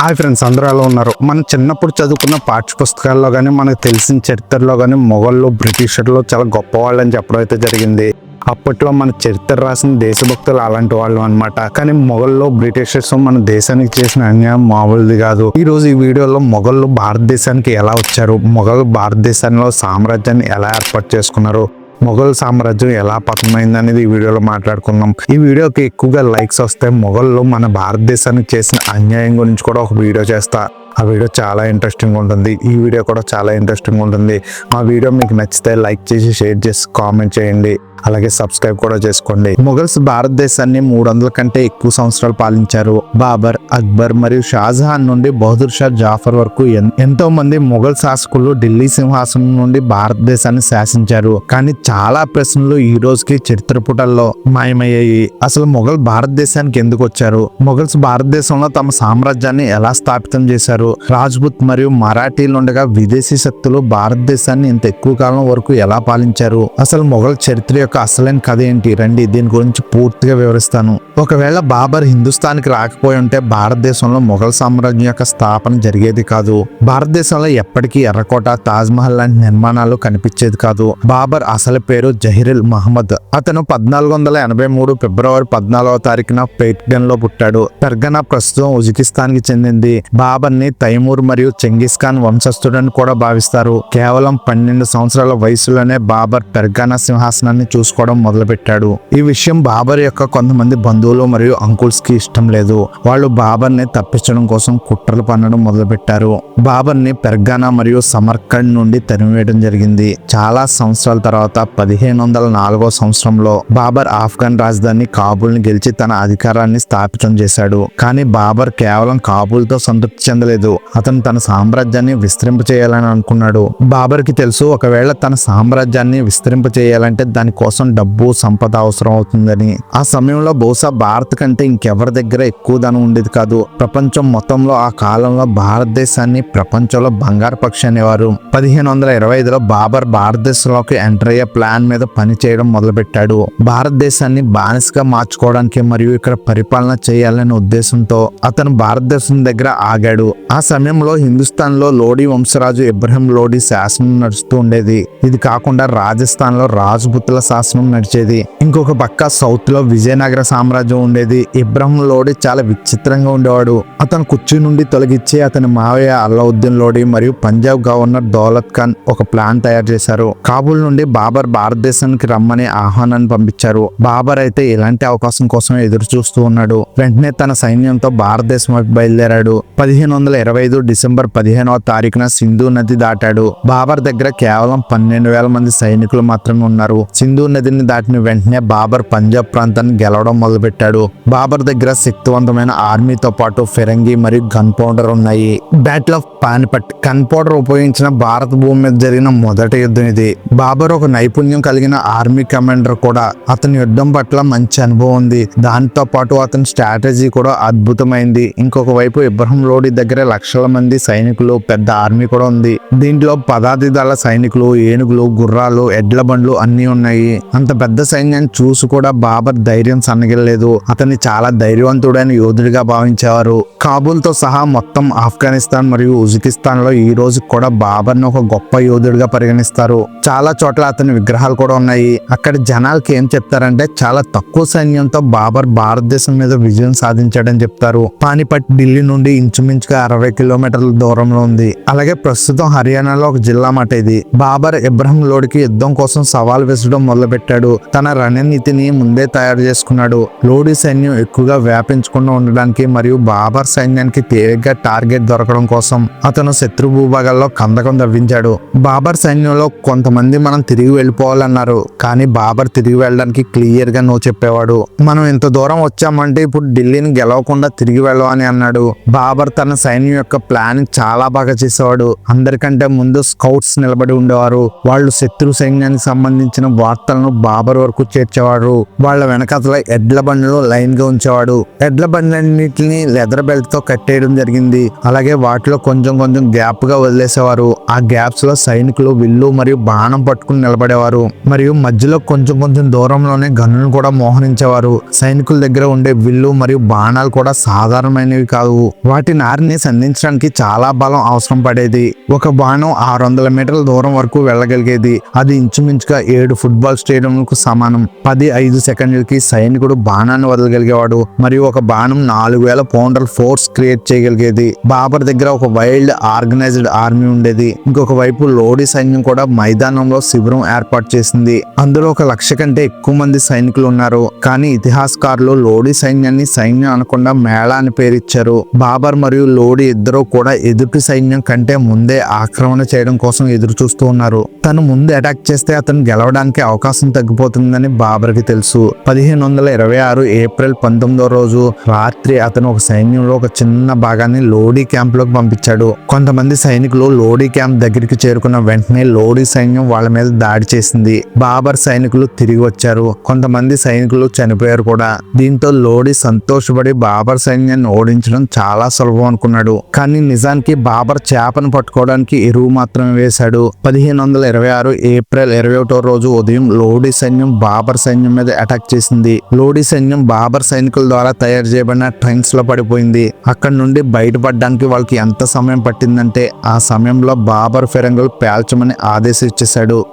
Hi friends అందరూ ఎలా ఉన్నారు? మనం చిన్నప్పుడు చదువుకున్న పాఠ్య పుస్తకాల్లో కానీ మనకు తెలిసిన చరిత్రలో కానీ మొఘళ్ళు బ్రిటిషర్లు చాలా గొప్ప వాళ్ళు అని చెప్పడం అయితే జరిగింది. అప్పట్లో మన చరిత్ర రాసిన దేశభక్తులు అలాంటి వాళ్ళు అనమాట కానీ మొఘల్లో బ్రిటిషర్స్ మన దేశానికి చేసిన అన్యాయం మామూలుది కాదు. ఈ రోజు ఈ వీడియోలో మొఘళ్ళు భారతదేశానికి ఎలా వచ్చారు? మొఘల్ భారతదేశంలో సామ్రాజ్యాన్ని ఎలా ఏర్పాటు చేసుకున్నారు? మొఘల్ సామ్రాజ్యం ఎలా పతనమైంది అనేది ఈ వీడియోలో మాట్లాడుకుందాం. ఈ వీడియోకి ఎక్కువగా లైక్స్ వస్తే మొఘళ్ళు మన భారతదేశానికి చేసిన అన్యాయం గురించి కూడా ఒక వీడియో చేస్తా. ఆ వీడియో చాలా ఇంట్రెస్టింగ్ ఉంటుంది. ఈ వీడియో కూడా చాలా ఇంట్రెస్టింగ్ ఉంటుంది. ఆ వీడియో మీకు నచ్చితే లైక్ చేసి షేర్ చేసి కామెంట్ చేయండి. అలాగే సబ్స్క్రైబ్ కూడా చేసుకోండి. మొఘల్స్ భారతదేశాన్ని మూడు వందల కంటే ఎక్కువ సంవత్సరాలు పాలించారు. బాబర్ అక్బర్ మరియు షాజహాన్ నుండి బహదూర్ షా జాఫర్ వరకు ఎంతో మంది మొఘల్ శాసకులు ఢిల్లీ సింహాసనం నుండి భారతదేశాన్ని శాసించారు. కానీ చాలా ప్రశ్నలు ఈ రోజుకి చరిత్ర పుటల్లో మాయమయ్యాయి. అసలు మొఘల్ భారతదేశానికి ఎందుకు వచ్చారు? మొఘల్స్ భారతదేశంలో తమ సామ్రాజ్యాన్ని ఎలా స్థాపితం చేశారు? రాజ్పుత్ మరియు మరాఠీలు ఉండగా విదేశీ శక్తులు భారతదేశాన్ని ఇంత ఎక్కువ కాలం వరకు ఎలా పాలించారు? అసలు మొఘల్ చరిత్ర యొక్క అసలైన కథ ఏంటి? రండి దీని గురించి పూర్తిగా వివరిస్తాను. ఒకవేళ బాబర్ హిందుస్థాన్కి రాకపోయి ఉంటే భారతదేశంలో మొఘల్ సామ్రాజ్యం యొక్క స్థాపన జరిగేది కాదు. భారతదేశంలో ఎప్పటికీ ఎర్రకోట తాజ్ మహల్ లాంటి నిర్మాణాలు కనిపించేది కాదు. బాబర్ అసలు పేరు జహీరుల్ మహమ్మద్ అతను పద్నాలుగు వందల ఎనభై మూడు ఫిబ్రవరి పద్నాలుగవ తారీఖున పేట్గన్లో పుట్టాడు. పెర్గనా ప్రస్తుతం ఉజ్బెకిస్తాన్కి చెందింది. బాబర్ని తైమూర్ మరియు చెంగిస్ ఖాన్ వంశస్థుడని కూడా భావిస్తారు. కేవలం పన్నెండు సంవత్సరాల వయసులోనే బాబర్ పెర్గానా సింహాసనాన్ని చూసుకోవడం మొదలుపెట్టాడు. ఈ విషయం బాబర్ యొక్క కొంతమంది బంధువులు మరియు అంకుల్స్కి ఇష్టం లేదు. వాళ్ళు బాబర్ని తప్పించడం కోసం కుట్రలు పన్నడం మొదలుపెట్టారు. బాబర్ని పెర్గానా మరియు సమర్కండ్ నుండి తరిమివేయడం జరిగింది. చాలా సంవత్సరాల తర్వాత పదిహేను వందల నాలుగో సంవత్సరంలో బాబర్ ఆఫ్ఘన్ రాజధాని కాబూల్ని గెలిచి తన అధికారాన్ని స్థాపితం చేశాడు. కానీ బాబర్ కేవలం కాబూల్తో సంతృప్తి చెందలేదు. అతను తన సామ్రాజ్యాన్ని విస్తరింప చేయాలని అనుకున్నాడు. బాబర్కి తెలుసు ఒకవేళ తన సామ్రాజ్యాన్ని విస్తరింప చేయాలంటే కోసం డబ్బు సంపద అవసరం అవుతుందని. ఆ సమయంలో బహుశా భారత్ కంటే ఇంకెవరి దగ్గర ఎక్కువ ధనం ఉండేది కాదు. ప్రపంచం మొత్తంలో ఆ కాలంలో భారతదేశాన్ని ప్రపంచంలో బంగారు పక్షి అనేవారు. పదిహేను వందల ఇరవై ఐదులో బాబర్ భారతదేశంలోకి ఎంటర్ అయ్యే ప్లాన్ మీద పని చేయడం మొదలుపెట్టాడు. భారతదేశాన్ని బానిసగా మార్చుకోవడానికి మరియు ఇక్కడ పరిపాలన చేయాలనే ఉద్దేశంతో అతను భారతదేశం దగ్గర ఆగాడు. ఆ సమయంలో హిందుస్థాన్లో లోడీ వంశరాజు ఇబ్రహీం లోడీ శాసనం నడుస్తూ ఉండేది. ఇది కాకుండా రాజస్థాన్లో రాజపుతుల శాసనం నడిచేది. ఇంకొక పక్క సౌత్లో విజయనగర సామ్రాజ్యం ఉండేది. ఇబ్రహం లోడి చాలా విచిత్రంగా ఉండేవాడు. అతను కుర్చీ నుండి తొలగించి అతని మావయ్య అల్లావుద్దీన్ లోడీ మరియు పంజాబ్ గవర్నర్ దౌలత్ ఖాన్ ఒక ప్లాన్ తయారు చేశారు. కాబూల్ నుండి బాబర్ భారతదేశానికి రమ్మని ఆహ్వానాన్ని పంపించారు. బాబర్ అయితే ఇలాంటి అవకాశం కోసం ఎదురు చూస్తూ ఉన్నాడు. వెంటనే తన సైన్యంతో భారతదేశం వైపు బయలుదేరాడు. పదిహేను వందల ఇరవై ఐదు డిసెంబర్ పదిహేనవ తారీఖున సింధు నది దాటాడు. బాబర్ దగ్గర కేవలం పన్నెండు వేల మంది సైనికులు మాత్రమే ఉన్నారు. సింధు నదిని దాటిన వెంటనే బాబర్ పంజాబ్ ప్రాంతాన్ని గెలవడం మొదలుపెట్టాడు. బాబర్ దగ్గర శక్తివంతమైన ఆర్మీతో పాటు ఫిరంగి మరియు గన్ పౌడర్ ఉన్నాయి. Battle of Panipat gun powder ఉపయోగించిన భారత భూమి మీద జరిగిన మొదటి యుద్ధం ఇది. బాబర్ ఒక నైపుణ్యం కలిగిన ఆర్మీ కమాండర్ కూడా. అతని యుద్ధం పట్ల మంచి అనుభవం ఉంది. దాంతో పాటు అతని స్ట్రాటజీ కూడా అద్భుతమైంది. ఇంకొక వైపు ఇబ్రహం లోడి దగ్గర లక్షల మంది సైనికులు పెద్ద ఆర్మీ కూడా ఉంది. దీంట్లో పదాతి దళ సైనికులు ఏనుగులు గుర్రాలు ఎడ్ల బండ్లు అన్ని ఉన్నాయి. అంత పెద్ద సైన్యాన్ని చూసి కూడా బాబర్ ధైర్యం సన్నగిలలేదు. అతన్ని చాలా ధైర్యవంతుడైన యోధుడిగా భావించేవారు. కాబూల్తో సహా మొత్తం ఆఫ్ఘనిస్తాన్ మరియు ఉజ్బెకిస్తాన్లో ఈ రోజు కూడా బాబర్ను ఒక గొప్ప యోధుడిగా పరిగణిస్తారు. చాలా చోట్ల అతని విగ్రహాలు కూడా ఉన్నాయి. అక్కడ జనాలకి ఏం చెప్తారంటే చాలా తక్కువ సైన్యంతో బాబర్ భారతదేశం మీద విజయం సాధించాడని చెప్తారు. పానిపట్ ఢిల్లీ నుండి ఇంచుమించుగా అరవై కిలోమీటర్ల దూరంలో ఉంది. అలాగే ప్రస్తుతం హర్యానాలో ఒక జిల్లా మాట ఇది. బాబర్ ఇబ్రహం లోడికి యుద్ధం కోసం సవాల్ విసరడం మొదలుపెట్టాడు తన రణనీతిని ముందే తయారు చేసుకున్నాడు. లోడి సైన్యం ఎక్కువగా వ్యాపించకుండా ఉండడానికి మరియు బాబర్ సైన్యానికి తేలిగ్గా టార్గెట్ దొరకడం కోసం అతను శత్రు భూభాగాల్లో కందకం తవ్వించాడు బాబర్ సైన్యంలో కొంతమంది మనం తిరిగి వెళ్ళిపోవాలన్నారు. కానీ బాబర్ తిరిగి వెళ్ళడానికి క్లియర్గా నో చెప్పేవాడు. మనం ఇంత దూరం వచ్చామంటే ఇప్పుడు ఢిల్లీని గెలవకుండా తిరిగి వెళ్ళవని అన్నాడు. బాబర్ తన సైన్యం యొక్క ప్లాన్ చాలా బాగా చేసేవాడు. అందరికంటే ముందు స్కౌట్స్ నిలబడి ఉండేవారు. వాళ్ళు శత్రు సైన్యానికి సంబంధించిన వార్తలు సైనికులను బాబర్ వరకు చేర్చేవాడు. వాళ్ళ వెనకతల ఎడ్ల బండ్లు లైన్గా ఉంచేవాడు. ఎడ్ల బండ్లన్నింటినీ లెదర్ బెల్ట్తో కట్టేయడం జరిగింది. అలాగే వాటిలో కొంచెం కొంచెం గ్యాప్గా వదిలేసేవారు. ఆ గ్యాప్స్లో సైనికులు విల్లు మరియు బాణం పట్టుకుని నిలబడేవారు. మరియు మధ్యలో కొంచెం కొంచెం దూరంలోనే గన్నులను కూడా మోహరించేవారు. సైనికుల దగ్గర ఉండే విల్లు మరియు బాణాలు కూడా సాధారణమైనవి కావు వాటి నారిని సంధించడానికి చాలా బలం అవసరం పడేది. ఒక బాణం ఆరు వందల మీటర్ల దూరం వరకు వెళ్ళగలిగేది. అది ఇంచుమించుగా ఏడు ఫుట్బాల్ స్టేడియంలకు సమానం. పది ఐదు సెకండ్లకి సైనికుడు బాణాన్ని వదలగలిగేవాడు. మరియు ఒక బాణం నాలుగు వేల పౌండర్ ఫోర్స్ క్రియేట్ చేయగలిగేది. బాబర్ దగ్గర ఒక వైల్డ్ ఆర్గనైజ్డ్ ఆర్మీ ఉండేది. ఇంకొక వైపు లోడీ సైన్యం కూడా మైదానంలో శిబిరం ఏర్పాటు చేసింది. అందులో ఒక లక్ష కంటే ఎక్కువ మంది సైనికులు ఉన్నారు. కానీ ఇతిహాసకారులు లోడీ సైన్యాన్ని సైన్యం అనకుండా మేళా అని పేరిచ్చారు. బాబర్ మరియు లోడీ ఇద్దరు కూడా ఎదుటి సైన్యం కంటే ముందే ఆక్రమణ చేయడం కోసం ఎదురు చూస్తూ ఉన్నారు. తను ముందు అటాక్ చేస్తే అతను గెలవడానికి అవకాశం తగ్గిపోతుందని బాబర్కి తెలుసు. పదిహేను వందల ఇరవై ఆరు ఏప్రిల్ పంతొమ్మిదో రోజు రాత్రి అతను ఒక సైన్యంలో ఒక చిన్న భాగాన్ని లోడీ క్యాంప్లోకి పంపించాడు. కొంతమంది సైనికులు లోడీ క్యాంప్ దగ్గరికి చేరుకున్న వెంటనే లోడీ సైన్యం వాళ్ళ మీద దాడి చేసింది. బాబర్ సైనికులు తిరిగి వచ్చారు. కొంతమంది సైనికులు చనిపోయారు కూడా. దీంతో లోడీ సంతోషపడి బాబర్ సైన్యాన్ని ఓడించడం చాలా సులభం అనుకున్నాడు. కానీ నిజానికి బాబర్ చేపను పట్టుకోవడానికి ఎరువు మాత్రమే వేశాడు. పదిహేను వందల ఇరవై ఆరు ఏప్రిల్ ఇరవై ఒకటో రోజు ఉదయం లోడీ సైన్యం బాబర్ సైన్యం మీద అటాక్ చేసింది. లోడీ సైన్యం బాబర్ సైనికుల ద్వారా తయారు చేయబడిన ట్రైన్స్లో పడిపోయింది. అక్కడ నుండి బయటపడడానికి వాళ్ళకి ఎంత సమయం పట్టిందంటే ఆ సమయంలో బాబర్ ఫిరంగులు పేల్చమని ఆదేశం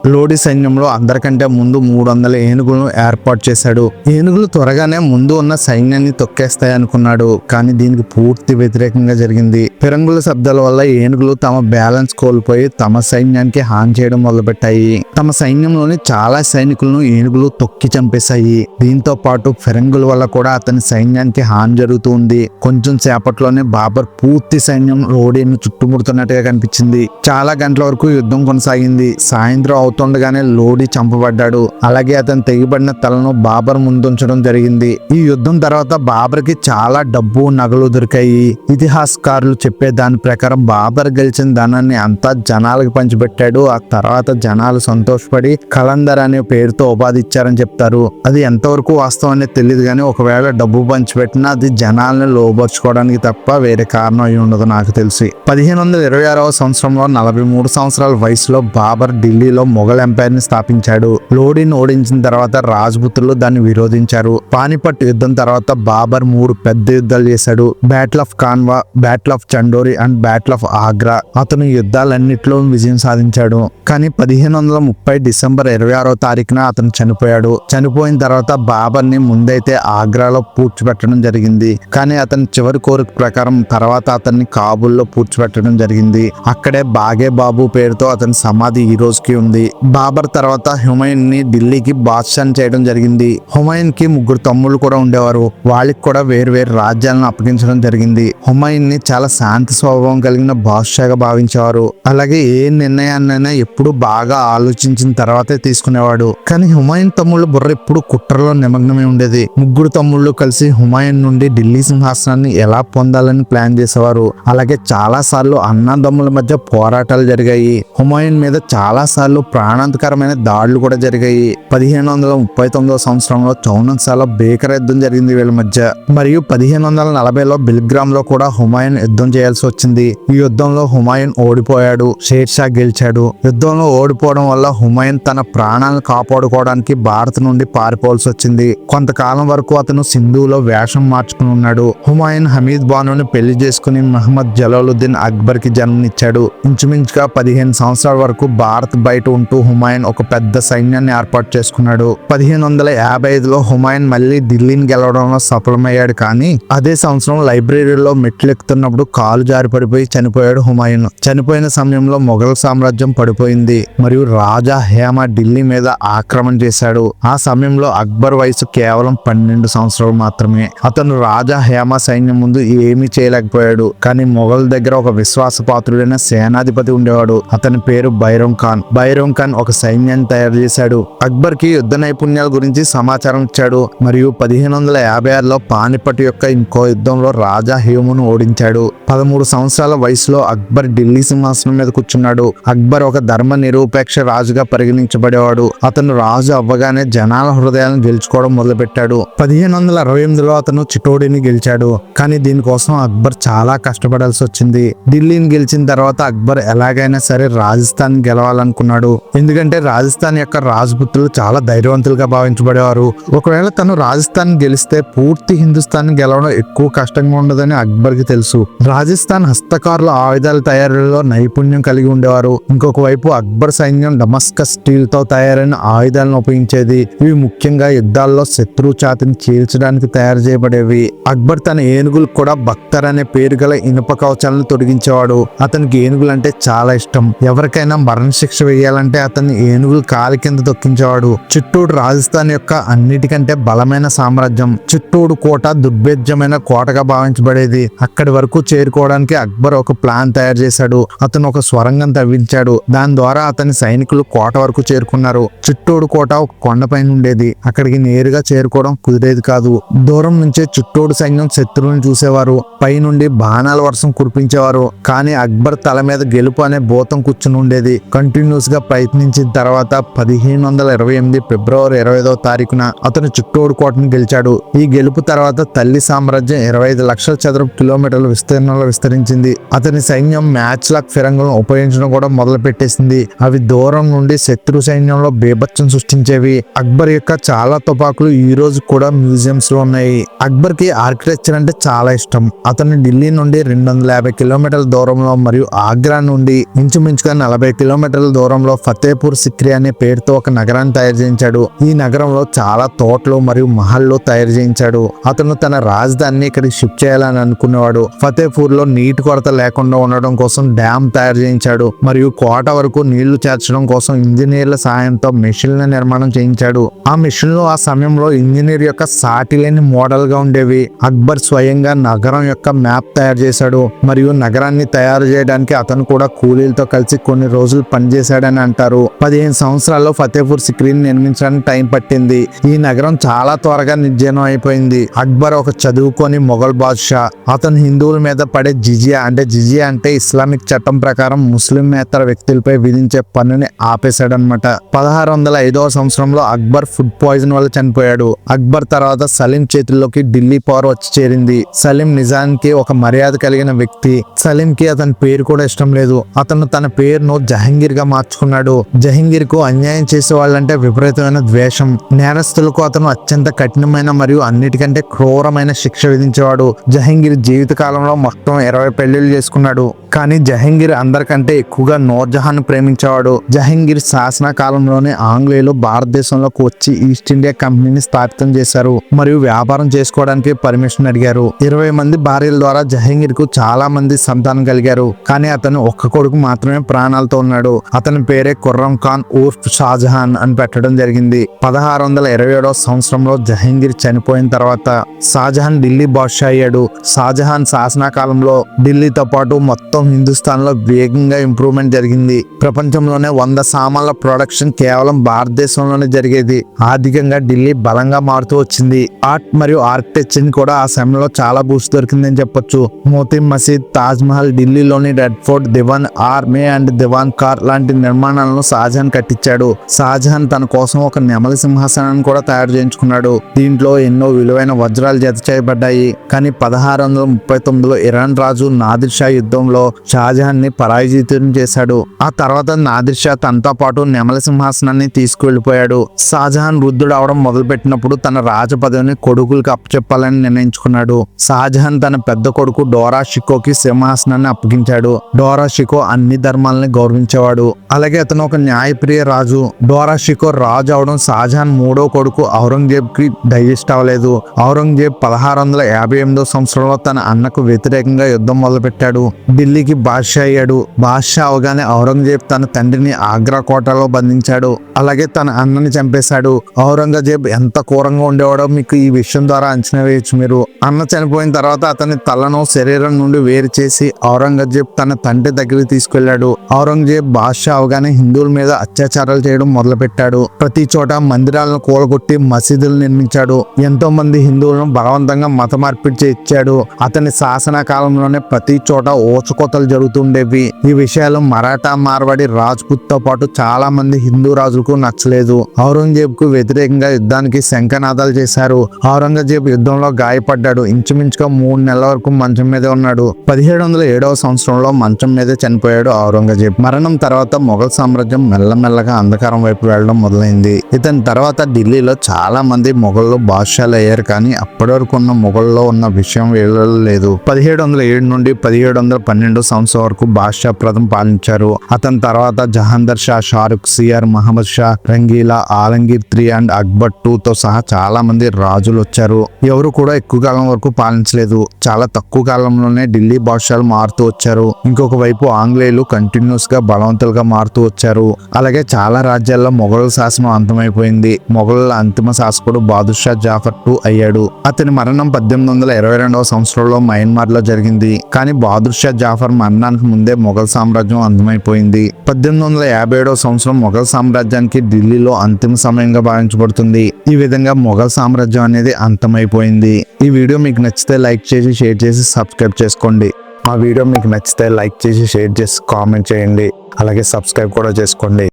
లోడి సైన్యంలో అందరికంటే ముందు మూడు వందల ఏనుగులను ఏర్పాటు చేశాడు. ఏనుగులు త్వరగానే ముందు ఉన్న సైన్యాన్ని తొక్కేస్తాయి అనుకున్నాడు కానీ దీనికి పూర్తి వ్యతిరేకంగా జరిగింది. ఫిరంగుల శబ్దాల వల్ల ఏనుగులు తమ బ్యాలెన్స్ కోల్పోయి తమ సైన్యానికి హాని చేయడం మొదలుపెట్టాయి. తమ సైన్యంలోని చాలా సైనికులను ఏనుగులు తొక్కి చంపేశాయి. దీంతో పాటు ఫిరంగుల వల్ల కూడా అతని సైన్యానికి హాని జరుగుతుంది కొంచెం సేపట్లోనే బాబర్ పూర్తి సైన్యం లోడీని చుట్టుముడుతున్నట్టుగా కనిపించింది. చాలా గంటల వరకు యుద్ధం కొనసాగింది. సాయంత్రం అవుతుండగానే లోడీ చంపబడ్డాడు. అలాగే అతను తెగిబడిన తలను బాబర్ ముందుంచడం జరిగింది. ఈ యుద్ధం తర్వాత బాబర్కి చాలా డబ్బు నగలు దొరికాయి. ఇతిహాసకారులు చెప్పే దాని ప్రకారం బాబర్ గెలిచిన ధనాన్ని అంతా జనాలకు పంచిపెట్టాడు. ఆ తర్వాత తర్వాత జనాలు సంతోషపడి కలందర్ అనే పేరుతో ఉపాధి ఇచ్చారని చెప్తారు. అది ఎంతవరకు వాస్తవం అనేది తెలియదు కానీ ఒకవేళ డబ్బు పంచిపెట్టినా అది జనాల్ని లోపరుచుకోవడానికి తప్ప వేరే కారణం అయి ఉండదు నాకు తెలిసి. పదిహేను వందల ఇరవై ఆరవ సంవత్సరంలో నలభై మూడు సంవత్సరాల వయసులో బాబర్ ఢిల్లీలో మొఘల్ ఎంపైర్ని స్థాపించాడు. లోడీని ఓడించిన తర్వాత రాజ్పుత్రులు దాన్ని విరోధించారు. పానిపట్ యుద్ధం తర్వాత బాబర్ మూడు పెద్ద యుద్ధాలు చేశాడు. Battle of Khanwa battle of Chanderi and battle of Agra అతను యుద్ధాలన్నింటిలో విజయం సాధించాడు. కానీ పదిహేను వందల ముప్పై డిసెంబర్ ఇరవై ఆరో తారీఖున అతను చనిపోయాడు. చనిపోయిన తర్వాత బాబర్ని ముందైతే ఆగ్రాలో పూడ్చిపెట్టడం జరిగింది. కానీ అతని చివరి కోరిక ప్రకారం తర్వాత అతన్ని కాబుల్లో పూడ్చిపెట్టడం జరిగింది. అక్కడే బాగే బాబు పేరుతో అతని సమాధి ఈ రోజుకి ఉంది. బాబర్ తర్వాత హుమయున్ని ఢిల్లీకి బాద్షాన్ చేయడం జరిగింది. హుమాయూన్కి ముగ్గురు తమ్ముళ్ళు కూడా ఉండేవారు. వాళ్ళకి కూడా వేరు వేరు రాజ్యాలను అప్పగించడం జరిగింది. హుమాయూన్ని చాలా శాంతి స్వభావం కలిగిన బాద్షాగా భావించేవారు. అలాగే ఏ నిర్ణయాన్నైనా ఎప్పుడు బాగా ఆలోచించిన తర్వాతే తీసుకునేవాడు. కానీ హుమాయూన్ తమ్ముళ్ళు బుర్ర ఎప్పుడు కుట్రలో నిమగ్నమై ఉండేది. ముగ్గురు తమ్ముళ్ళు కలిసి హుమాయూన్ నుండి ఢిల్లీ సింహాసనాన్ని ఎలా పొందాలని ప్లాన్ చేసేవారు. అలాగే చాలా సార్లు అన్నదమ్ముల మధ్య పోరాటాలు జరిగాయి. హుమాయూన్ మీద చాలా సార్లు ప్రాణాంతకరమైన దాడులు కూడా జరిగాయి. పదిహేను వందల ముప్పై తొమ్మిదవ సంవత్సరంలో చౌనక్సాలో భీకర యుద్ధం జరిగింది వీళ్ళ మధ్య. మరియు పదిహేను వందల నలభైలో బిల్గ్రామ్లో కూడా హుమాయూన్ యుద్ధం చేయాల్సి వచ్చింది. ఈ యుద్ధంలో హుమాయూన్ ఓడిపోయాడు. షేర్షా గెలిచాడు. యుద్ధంలో ఓడిపోవడం వల్ల హుమాయూన్ తన ప్రాణాలను కాపాడుకోవడానికి భారత్ నుండి పారిపోవాల్సి వచ్చింది. కొంతకాలం వరకు అతను సింధువులో వేషం మార్చుకుని ఉన్నాడు. హుమాయూన్ హమీద్ బానుని పెళ్ళి చేసుకుని మహమ్మద్ జలాలుద్దీన్ అక్బర్కి జన్మనిచ్చాడు. ఇంచుమించుగా పదిహేను సంవత్సరాల వరకు భారత్ బయట ఉంటూ హుమాయూన్ ఒక పెద్ద సైన్యాన్ని ఏర్పాటు చేసుకున్నాడు. పదిహేను వందల యాభై ఐదులో హుమాయూన్ మళ్ళీ ఢిల్లీని గెలవడంలో సఫలమయ్యాడు కానీ అదే సంవత్సరం లైబ్రరీలో మెట్లెక్కుతున్నప్పుడు కాలు జారి పడిపోయి చనిపోయాడు హుమాయూన్ చనిపోయిన సమయంలో మొఘల్ సామ్రాజ్యం పడిపోయింది. మరియు రాజా హేమ ఢిల్లీ మీద ఆక్రమణ చేశాడు. ఆ సమయంలో అక్బర్ వయసు కేవలం పన్నెండు సంవత్సరాలు మాత్రమే. అతను రాజా హేమ సైన్యం ముందు ఏమీ చేయలేకపోయాడు. కానీ మొఘల్ దగ్గర ఒక విశ్వాసపాత్రుడైన సేనాధిపతి ఉండేవాడు. అతని పేరు బైరం ఖాన్. బైరం ఖాన్ ఒక సైన్యాన్ని తయారు చేశాడు. అక్బర్కి యుద్ధ నైపుణ్యాల గురించి సమాచారం ఇచ్చాడు. మరియు పదిహేను వందల యాభై ఆరులో పానిపట్ యొక్క ఇంకో యుద్ధంలో రాజా హేమును ఓడించాడు. పదమూడు సంవత్సరాల వయసులో అక్బర్ ఢిల్లీ సింహాసనం మీద కూర్చున్నాడు. అక్బర్ ఒక ధర్మ నిరూపేక్ష రాజుగా పరిగణించబడేవాడు. అతను రాజు అవ్వగానే జనాల హృదయాలను గెలుచుకోవడం మొదలుపెట్టాడు. పదిహేను వందల అరవై ఎనిమిదిలో అతను చిటోడిని గెలిచాడు. కానీ దీనికోసం అక్బర్ చాలా కష్టపడాల్సి వచ్చింది. ఢిల్లీని గెలిచిన తర్వాత అక్బర్ ఎలాగైనా సరే రాజస్థాన్ గెలవాలనుకున్నాడు. ఎందుకంటే రాజస్థాన్ యొక్క రాజపుత్రులు చాలా ధైర్యవంతులుగా భావించబడేవారు. ఒకవేళ తను రాజస్థాన్ గెలిస్తే పూర్తి హిందుస్థాన్ గెలవడం ఎక్కువ కష్టంగా ఉండదని అక్బర్కి తెలుసు. రాజస్థాన్ హస్తకారుల ఆయుధాల తయారీలో నైపుణ్యం కలిగి ఉండేవారు. ఇంకొక వైపు అక్బర్ సైన్యం డమస్కస్ స్టీల్తో తయారైన ఆయుధాలను ఉపయోగించేది. ఇవి ముఖ్యంగా యుద్ధాల్లో శత్రు ఛాతిని చీల్చడానికి తయారు చేయబడేవి. అక్బర్ తన ఏనుగులు కూడా బక్తర్ అనే పేరు గల ఇనుప కవచాలను తొడిగించేవాడు. అతనికి ఏనుగులు అంటే చాలా ఇష్టం. ఎవరికైనా మరణశిక్ష వేయాలంటే అతన్ని ఏనుగులు కాలి కింద తొక్కించేవాడు. చిట్టూడు రాజస్థాన్ యొక్క అన్నిటికంటే బలమైన సామ్రాజ్యం. చిట్టూడు కోట దుర్భేద్యమైన కోటగా భావించబడేది. అక్కడి వరకు చేరుకోవడానికి అక్బర్ ఒక ప్లాన్ తయారు చేశాడు. అతను ఒక స్వరంగం తవ్వించాడు. దాని ద్వారా అతని సైనికులు కోట వరకు చేరుకున్నారు. చిట్టోడు కోట ఒక కొండపైన ఉండేది. అక్కడికి నేరుగా చేరుకోవడం కుదిరేది కాదు. దూరం నుంచే చిట్టోడు సైన్యం శత్రువులను చూసేవారు. పైనుండి బాణాల వర్షం కురిపించేవారు. కానీ అక్బర్ తల మీద గెలుపు అనే భూతం కూర్చుని ఉండేది. కంటిన్యూస్గా ప్రయత్నించిన తర్వాత పదిహేను వందల ఇరవై ఎనిమిది ఫిబ్రవరి ఇరవై ఐదవ తారీఖున అతను చిట్టోడు కోటను గెలిచాడు. ఈ గెలుపు తర్వాత తల్లి సామ్రాజ్యం ఇరవై ఐదు లక్షల చదరపు కిలోమీటర్ల విస్తీర్ణంలో విస్తరించింది. అతని సైన్యం మ్యాచ్ లాక్ ఫిరంగులను ఉపయోగించడం కూడా మొదలు పెట్టేసింది అవి దూరం నుండి శత్రు సైన్యంలో బీభత్సం సృష్టించేవి. అక్బర్ యొక్క చాలా తుపాకులు ఈ రోజు కూడా మ్యూజియంస్లో ఉన్నాయి. అక్బర్కి ఆర్కిటెక్చర్ అంటే చాలా ఇష్టం. అతను ఢిల్లీ నుండి రెండు వందల యాభై కిలోమీటర్ల దూరంలో మరియు ఆగ్రా నుండి ఇంచుమించుగా నలభై కిలోమీటర్ల దూరంలో ఫతేపూర్ సిక్రీ అనే పేరుతో ఒక నగరాన్ని తయారు చేయించాడు. ఈ నగరంలో చాలా తోటలు మరియు మహల్లు తయారు చేయించాడు. అతను తన రాజధానిని ఇక్కడికి షిఫ్ట్ చేయాలని అనుకునేవాడు. ఫతేపూర్లో నీటి కొరత లేకుండా ఉండడం కోసం డ్యామ్ తయారు చేయించాడు. మరియు కోట వరకు నీళ్ళు చేర్చడం కోసం ఇంజనీర్ల సాయంతో మెషిన్ల నిర్మాణం చేయించాడు. ఆ మెషిన్లు ఆ సమయంలో ఇంజనీర్ యొక్క సాటి లేని మోడల్గా ఉండేవి. అక్బర్ స్వయంగా నగరం యొక్క మ్యాప్ తయారు చేశాడు. మరియు నగరాన్ని తయారు చేయడానికి అతను కూడా కూలీలతో కలిసి కొన్ని రోజులు పనిచేశాడని అంటారు. పదిహేను సంవత్సరాల్లో ఫతేపూర్ సిక్రీని నిర్మించడానికి టైం పట్టింది. ఈ నగరం చాలా త్వరగా నిర్జనం అయిపోయింది. అక్బర్ ఒక చదువుకొని మొఘల్ బాద్షా. అతను హిందువుల మీద పడే జిజియా అంటే జిజియా అంటే ఇస్లామిక్ చట్టం ప్రకారం ముస్లిం మేతర వ్యక్తులపై విధించే పన్నుని ఆపేశాడనమాట పదహారు వందల ఐదవ సంవత్సరంలో అక్బర్ ఫుడ్ పాయిజన్ వల్ల చనిపోయాడు. అక్బర్ తర్వాత సలీం చేతుల్లోకి ఢిల్లీ పవర్ వచ్చి చేరింది. సలీం నిజానికి ఒక మర్యాద కలిగిన వ్యక్తి. సలీం కి అతని పేరు కూడా ఇష్టం లేదు. అతను తన పేరును జహంగీర్గా మార్చుకున్నాడు. జహంగీర్కు అన్యాయం చేసే వాళ్ళంటే విపరీతమైన ద్వేషం. నేరస్తులకు అతను అత్యంత కఠినమైన మరియు అన్నిటికంటే క్రూరమైన శిక్ష విధించేవాడు. జహంగీర్ జీవిత కాలంలో మొత్తం ఇరవై పెళ్ళిళ్ళు చేసుకున్నాడు. కానీ జహంగీర్ అందరికంటే ఎక్కువగా నూర్జహాన్ ప్రేమించేవాడు జహంగీర్ శాసన కాలంలోనే ఆంగ్లేయులు భారతదేశంలోకి వచ్చి ఈస్ట్ ఇండియా కంపెనీని స్థాపితం చేశారు మరియు వ్యాపారం చేసుకోవడానికి పర్మిషన్ అడిగారు. ఇరవై మంది భార్యల ద్వారా జహంగీర్కు చాలా మంది సంతానం కలిగారు. కానీ అతను ఒక్క కొడుకు మాత్రమే ప్రాణాలతో ఉన్నాడు. అతని పేరే ఖుర్రం ఖాన్ ఊర్ఫ్ షాజహాన్ అని పెట్టడం జరిగింది. పదహారు వందల ఇరవై ఏడవ సంవత్సరంలో జహంగీర్ చనిపోయిన తర్వాత షాజహాన్ ఢిల్లీ బాద్షా అయ్యాడు. షాజహాన్ శాసన కాలంలో ఢిల్లీతో పాటు మొత్తం హిందుస్థాన్లో వేగంగా ఇంప్రూవ్మెంట్ జరిగింది. ప్రపంచంలోనే వంద సామాన్ల ప్రొడక్షన్ కేవలం భారతదేశంలోనే జరిగేది. ఆర్థికంగా ఢిల్లీ బలంగా మారుతూ వచ్చింది. ఆర్ట్ మరియు ఆర్కిటెక్చర్ కూడా ఆ సమయంలో చాలా బూస్ట్ దొరికిందని చెప్పొచ్చు. మోతీ మసీద్ తాజ్ మహల్ ఢిల్లీలోని రెడ్ ఫోర్ట్ దివాన్ ఆర్మీ అండ్ దివాన్ కార్ లాంటి నిర్మాణాలను షాజహాన్ కట్టించాడు. షాజహాన్ తన కోసం ఒక నెమలి సింహాసనాన్ని కూడా తయారు చేయించుకున్నాడు. దీంట్లో ఎన్నో విలువైన వజ్రాలు జత చేయబడ్డాయి. కానీ పదహారు వందల ముప్పై తొమ్మిదిలో ఇరాన్ రాజు నాదిర్ షా యుద్ధంలో షాజహాన్ని పరాజితం చేశాడు ఆ తర్వాత నాదిర్ నాదిర్షా తనతో పాటు నెమల సింహాసనాన్ని తీసుకువెళ్ళిపోయాడు షాజహాన్ వృద్ధుడు అవడం మొదలుపెట్టినప్పుడు తన రాజ పదవిని కొడుకులకు అప్పచెప్పాలని నిర్ణయించుకున్నాడు. షాజహాన్ తన పెద్ద కొడుకు డోరా షికోకి సింహాసనాన్ని అప్పగించాడు. డోరా షికో అన్ని ధర్మాలని గౌరవించేవాడు. అలాగే అతను ఒక న్యాయప్రియ రాజు. డోరా షికో రాజు అవడం షాజహాన్ మూడో కొడుకు ఔరంగజేబ్కి డైజెస్ట్ అవ్వలేదు. ఔరంగజేబ్ పదహారు వందల యాభై ఎనిమిదో సంవత్సరంలో తన అన్నకు వ్యతిరేకంగా యుద్ధం మొదలుపెట్టాడు. ఢిల్లీకి బాద్షా అయ్యాడు. బాద్షా అవగానే ఔరంగజేబ్ తన తన తండ్రిని ఆగ్రా కోటలో బంధించాడు. అలాగే తన అన్నని చంపేశాడు. ఔరంగజేబ్ ఎంత క్రూరంగా ఉండేవాడో మీకు ఈ విషయం ద్వారా అంచనా వేయచ్చు మీరు. అన్న చనిపోయిన తర్వాత అతని తలను శరీరం నుండి వేరు చేసి ఔరంగజేబ్ తన తండ్రి దగ్గరికి తీసుకెళ్ళాడు ఔరంగజేబ్ బాద్షా అవగానే హిందువుల మీద అత్యాచారాలు చేయడం మొదలుపెట్టాడు. ప్రతి చోట మందిరాలను కూలగొట్టి మసీదులు నిర్మించాడు. ఎంతో మంది హిందువులను బలవంతంగా మత మార్పిడి చేయించాడు. అతని శాసన కాలంలోనే ప్రతి చోట ఓచుకోతలు జరుగుతుండేవి. ఈ విషయాలు మరాఠా మార్వాడి రాజ్పుత్తో పాటు చాలా మంది హిందూ రాజులకు నచ్చలేదు. ఔరంగజేబ్కు వ్యతిరేకంగా యుద్ధానికి శంఖనాదాలు చేశారు. ఔరంగజేబ్ యుద్ధంలో గాయపడ్డాడు. ఇంచుమించుగా మూడు నెలల వరకు మంచం మీదే ఉన్నాడు. పదిహేడు వందల ఏడవ సంవత్సరంలో మంచం మీదే చనిపోయాడు ఔరంగజేబ్. మరణం తర్వాత మొఘల్ సామ్రాజ్యం మెల్లమెల్లగా అంధకారం వైపు వెళ్ళడం మొదలైంది. ఇతని తర్వాత ఢిల్లీలో చాలా మంది మొఘళ్ళు బాద్షాలు అయ్యారు కానీ అప్పటి వరకు ఉన్న మొఘల్లో ఉన్న విషయం వీళ్ళలో లేదు పదిహేడు వందల ఏడు నుండి పదిహేడు వందల పన్నెండు సంవత్సరం వరకు బాద్షా ప్రథం పాలించారు. అతని తర్వాత తర్వాత Jahandar Shah Farrukhsiyar Muhammad Shah Rangila Alamgir three and Akbar two తో సహా చాలా మంది రాజులు వచ్చారు. ఎవరు కూడా ఎక్కువ కాలం వరకు పాలించలేదు. చాలా తక్కువ కాలంలోనే ఢిల్లీ బాద్షాలు మారుతూ వచ్చారు. ఇంకొక వైపు ఆంగ్లేయులు కంటిన్యూస్గా బలవంతులుగా మారుతూ వచ్చారు. అలాగే చాలా రాజ్యాల్లో మొఘల్ శాసనం అంతమైపోయింది. మొఘలుల అంతిమ శాసకుడు బాదుషా జాఫర్ టూ అయ్యాడు. అతని మరణం పద్దెనిమిది వందల ఇరవై రెండవ సంవత్సరంలో మయన్మార్లో జరిగింది. కానీ బాదుషా జాఫర్ మరణానికి ముందే మొఘల్ సామ్రాజ్యం అంతమైపోయింది. పద్దెనిమిది వందల యాభై ఏడవ సంవత్సరం మొఘల్ సామ్రాజ్యానికి ఢిల్లీలో అంతిమ సమయంగా భావించబడుతుంది. ఈ విధంగా మొఘల్ సామ్రాజ్యం అనేది అంతమైపోయింది. ఈ వీడియో మీకు నచ్చితే లైక్ చేసి షేర్ చేసి సబ్స్క్రైబ్ చేసుకోండి. మా వీడియో మీకు నచ్చితే లైక్ చేసి షేర్ చేసి కామెంట్ చేయండి. అలాగే సబ్స్క్రైబ్ కూడా చేసుకోండి.